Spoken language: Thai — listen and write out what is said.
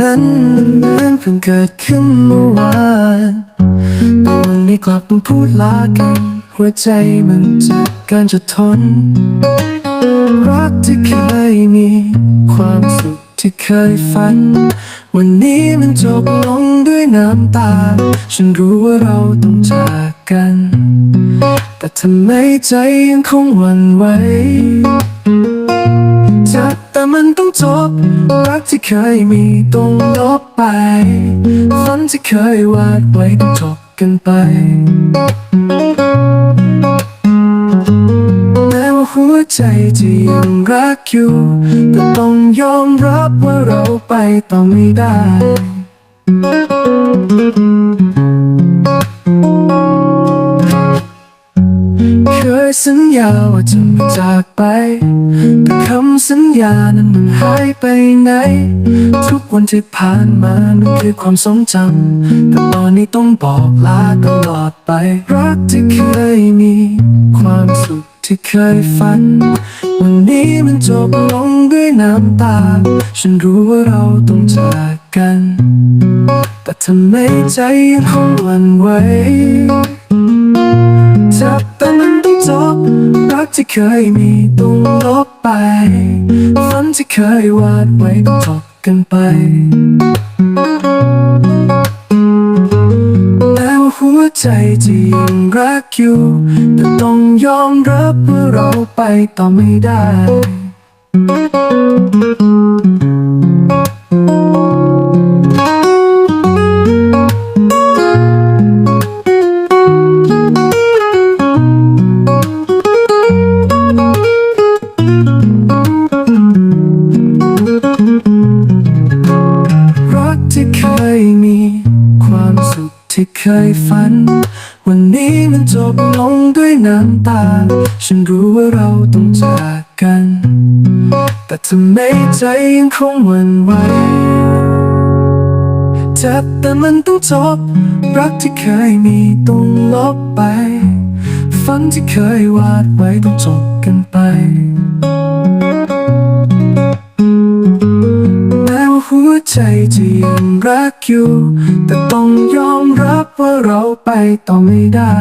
นั้นมันเพิ่งเกิดขึ้นเมื่อวานแต่วันนี้กลับต้องพูดลากัน หัวใจมันจะการจะทน รักที่เคยมี ความสุขที่เคยฝัน วันนี้มันจบลงด้วยน้ำตา ฉันรู้ว่าเราต้องจากกัน แต่ทำไมใจยังคงหวั่นไหว แต่มันต้องจบ รักที่เคยมีต้องลบไปฝันที่เคยวาดไว้ต้องจบกันไปแม้ว่าหัวใจจะยังรักอยู่ แต่ต้องยอมรับว่าเราไปต่อไม่ได้ เคยสัญญาว่าจะไม่จากไป แต่คำสัญญานั้นมันหายไปไหน ทุกวันที่ผ่านมามันคือความทรงจำแต่ตอนนี้ต้องบอกลาตลอดไป รักที่เคยมี ความสุขที่เคยฝัน วันนี้มันจบลงด้วยน้ำตา ฉันรู้ว่าเราต้องจากกัน แต่ทำไมใจยังคงหวั่นไหว ที่เคยมีต้องลบไป ฝันที่เคยวาดไว้ต้องจบกันไปแม้ว่าหัวใจจะยังรักอยู่ แต่ต้องยอมรับว่าเราไปต่อไม่ได้ ที่เคยมี ความสุขที่เคยฝัน วันนี้มันจบลงด้วยน้ำตา ฉันรู้ว่าเราต้องจากกัน แต่ทำไมใจยังคงหวั่นไหวเจ็บแต่มันต้องจบ รักที่เคยมีต้องลบไป ฝันที่เคยวาดไว้ต้องจบกันไป หัวใจจะยังรักอยู่ แต่ต้องยอมรับว่าเราไปต่อไม่ได้